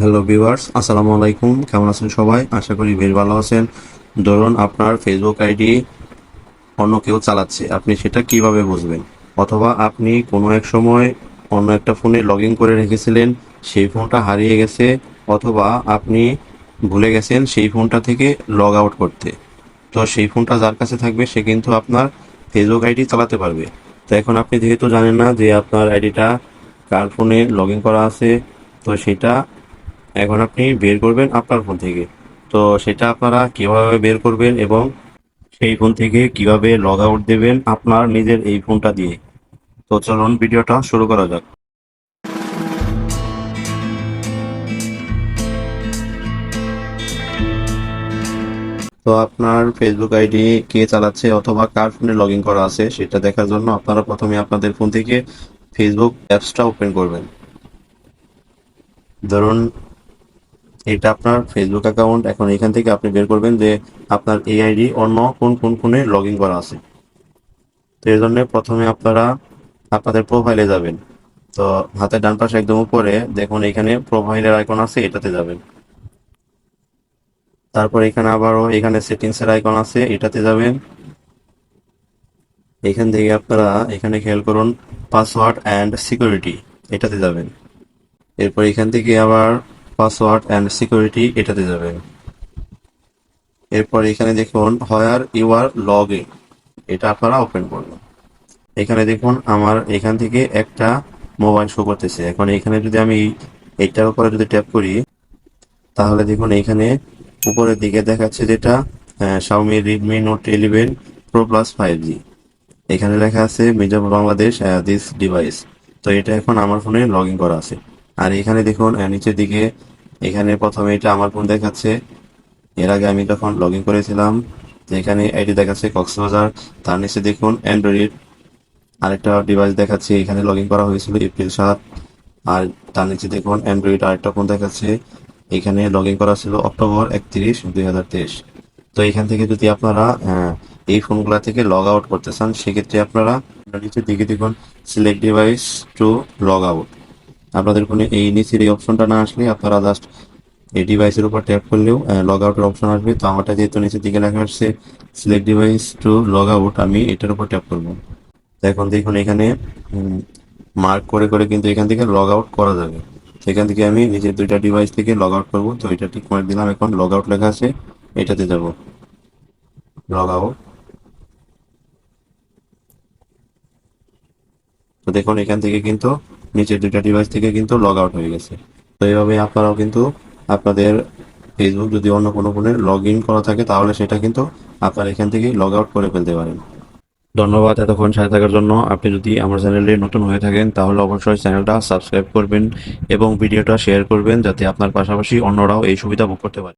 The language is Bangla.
হ্যালো ভিউয়ার্স আসসালামু আলাইকুম কেমন আছেন সবাই? আশা করি বেশ ভালো আছেন। ধরুন আপনার ফেসবুক আইডি অন্য কেউ চালাচ্ছে। আপনি সেটা কীভাবে বুঝবেন? অথবা আপনি কোনো এক সময় অন্য একটা ফোনে লগ করে রেখেছিলেন, সেই ফোনটা হারিয়ে গেছে, অথবা আপনি ভুলে গেছেন সেই ফোনটা থেকে লগ আউট করতে। তো সেই ফোনটা যার কাছে থাকবে, সে কিন্তু আপনার ফেসবুক আইডি চালাতে পারবে। তো এখন আপনি যেহেতু জানেন না যে আপনার আইডিটা কার ফোনে লগ করা আছে, তো সেটা এখন আপনি বের করবেন আপনার ফোন থেকে। তো সেটা আপনারা কীভাবে বের করবেন এবং সেই ফোন থেকে কীভাবে লগ আউট দেবেন আপনার নিজের এই ফোনটা দিয়ে। তো চলুন ভিডিওটা শুরু করা যাক। তো আপনার ফেসবুক আইডি কে চালাচ্ছে অথবা কার ফোনে লগ ইন করা আছে সেটা দেখার জন্য আপনারা প্রথমে আপনাদের ফোন থেকে ফেসবুক অ্যাপসটা ওপেন করবেন। ধরুন এটা আপনার ফেসবুক অ্যাকাউন্ট এখন এখান থেকে আপনি বের করবেন যে আপনার এই আইডি অন্য কোন কোন ফোনে লগ ইন করা আছে। তো এই জন্য প্রথমে আপনারা আপনাদের প্রোফাইলে যাবেন। তো হাতের ডান পাশে একদম উপরে দেখুন এখানে প্রোফাইলের আইকন আছে, এটাতে যাবেন। তারপর এখানে আবারও এখানে সেটিংস এর আইকন আছে, এটাতে যাবেন। এখান থেকে আপনারা এখানে খেয়াল করুন পাসওয়ার্ড অ্যান্ড সিকিউরিটি এটাতে যাবেন। এরপর এখান থেকে আবার পাসওয়ার্ড অ্যান্ড সিকিউরিটি এটাতে যাবেন এরপর এখানে দেখুন where you are log in এটা আপনারা ওপেন করবেন। এখানে দেখুন, আমার এখান থেকে একটা মোবাইল শো করতেছে। এখন এখানে যদি আমি এইটার উপরে যদি ট্যাপ করি, তাহলে দেখুন, এখানে উপরের দিকে দেখাচ্ছে যেটা Xiaomi Redmi Note eleven Pro Plus five G এখানে লেখা আছে মির্জাপুর বাংলাদেশ দিস ডিভাইস তো এটা এখন আমার ফোনে লগ ইন করা আছে। আর এখানে দেখুন নিচের দিকে এখানে প্রথমে এটা আমার ফোন দেখাচ্ছে। এর আগে আমি যখন লগ ইন করেছিলাম এখানে এটি দেখাচ্ছে কক্সবাজার। তার নিচে দেখুন অ্যান্ড্রয়েড আরেকটা ডিভাইস দেখাচ্ছে এখানে লগ ইন করা হয়েছিল এপ্রিল সাত। আর তার নিচে দেখুন অ্যান্ড্রয়েড আরেকটা ফোন দেখাচ্ছে এখানে লগ ইন করা ছিল অক্টোবর একত্রিশ দুই হাজার তেইশ। তো এখান থেকে যদি আপনারা আহ, এই ফোনগুলা থেকে লগ আউট করতে চান সেক্ষেত্রে আপনারা নিচের দিকে দেখুন select device to log out আপনাদের ফোনে এই নিচের এই অপশনটা না আসলে আপনারা জাস্ট এই ডিভাইসের উপর ট্যাপ করলেও লগ আউটের অপশন আসবে। তো আমারটা যেহেতু নিচের দিকে লেখা আসছে select device to log out আমি এটার উপর ট্যাপ করব। এখন দেখুন এখানে মার্ক করে করে কিন্তু এখান থেকে লগ আউট করা যাবে। সেখান থেকে আমি নিজের দুইটা ডিভাইস থেকে লগ আউট করব। তো এটা ঠিক মার্ক দিলাম, এখন লগ আউট লেখা আছে, এটাতে যাব। লগ আউট তো দেখুন এখান থেকে কিন্তু নিচের দুইটা ডিভাইস থেকে কিন্তু লগ আউট হয়ে গেছে। তো এইভাবে আপনারাও কিন্তু আপনাদের ফেসবুক যদি অন্য কোনো ফোনে লগ ইন করা থাকে, তাহলে সেটা কিন্তু আপনারা এখান থেকে লগ আউট করে ফেলতে পারেন। ধন্যবাদ এতক্ষণ সাথে থাকার জন্য। আপনি যদি আমার চ্যানেলে নতুন হয়ে থাকেন, তাহলে অবশ্যই চ্যানেলটা সাবস্ক্রাইব করবেন এবং ভিডিওটা শেয়ার করবেন, যাতে আপনার পাশাপাশি অন্যরাও এই সুবিধা ভোগ করতে পারে।